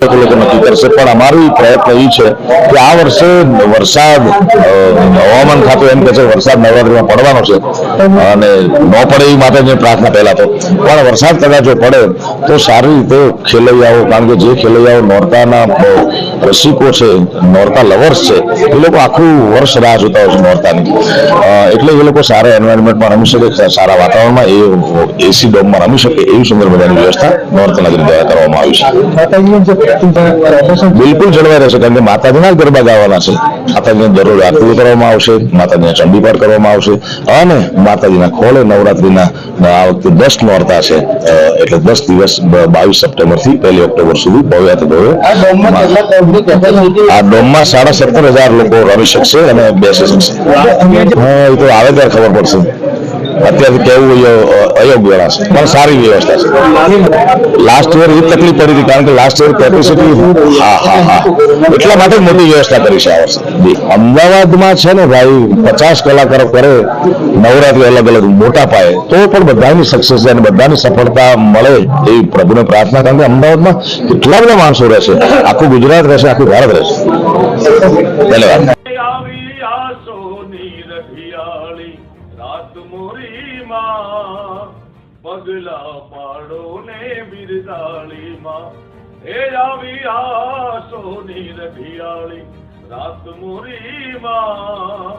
લોકો નક્કી કરશે. પણ અમારી પ્રયત્ન એ છે કે આ વર્ષે વરસાદ હવામાન ખાતું એમ કહે છે વરસાદ નવરાત્રીમાં પડવાનો છે. અને ન પડે એ માટે માટેની પ્રાર્થના પહેલા તો. પણ વરસાદ કદાચ જો પડે, તો સારી રીતે ખેલૈયાઓ, કારણ કે જે ખેલૈયાઓ નોરતાના રસિકો છે, નોરતા લવર્સ છે, એ લોકો આખું વર્ષ રાહ જોતા હોય છે નોરતાની. એટલે એ લોકો સારા એન્વાયરમેન્ટમાં રમી શકે, સારા વાતાવરણમાં એ એસી ડોમમાં રમી શકે, એવી સુંદર મજાની વ્યવસ્થા નોર્થ નગરી દ્વારા કરવામાં બિલકુલ જળવાઈ રહેશે કારણ કે માતાજીના ગરબા ગાવાના છે. માતાજીને દરરોજ આરતી કરવામાં આવશે માતાજીને ચંડીપાઠ કરવામાં આવશે અને માતાજીના ખોળે નવરાત્રીના આ વખતે દસ નોરતા છે. એટલે દસ દિવસ બાવીસ સપ્ટેમ્બરથી પહેલી ઓક્ટોબર સુધી ભવ્ય તે ભવ્ય આ ડોમમાં સાડા સત્તર હજાર લોકો રમી શકશે અને બેસી શકશે. હા એ તો આવે ત્યારે ખબર પડશે. અત્યારે કેવું અયોગ્ય ગણાશે પણ સારી વ્યવસ્થા છે. લાસ્ટ યર એ તકલીફ પડી હતી કારણ કે લાસ્ટ યર કેપેસિટી હા હા હા. એટલા માટે મોટી વ્યવસ્થા કરી છે આ વર્ષે. અમદાવાદમાં છે ને ભાઈ, પચાસ કલાકારો કરે, નવરાત્રી અલગ અલગ મોટા પાયે, તો પણ બધાની સક્સેસ અને બધાની સફળતા મળે એવી પ્રભુને પ્રાર્થના કારણ કે અમદાવાદમાં કેટલા બધા માણસો રહેશે આખું ગુજરાત રહેશે આખું ભારત રહેશે ધન્યવાદ. રાત મોરીમાં પગલા પાડો ને બિરદાળીમાં. એ આવી આસોની રઢિયાળી, રાત મોરીમાં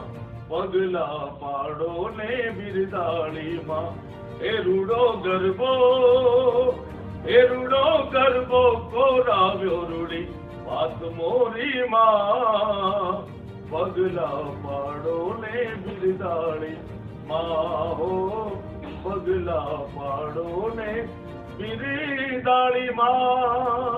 પગલા પાડો ને બિરદાળીમાં. એ રૂડો ગરબો એ રૂડો ગરબો, કોરાવ્યો રૂડી વાત મોરીમાં પગલા પાડો ને બિરદાળી માહો પગલા પાડો ને બિરદાળી માં.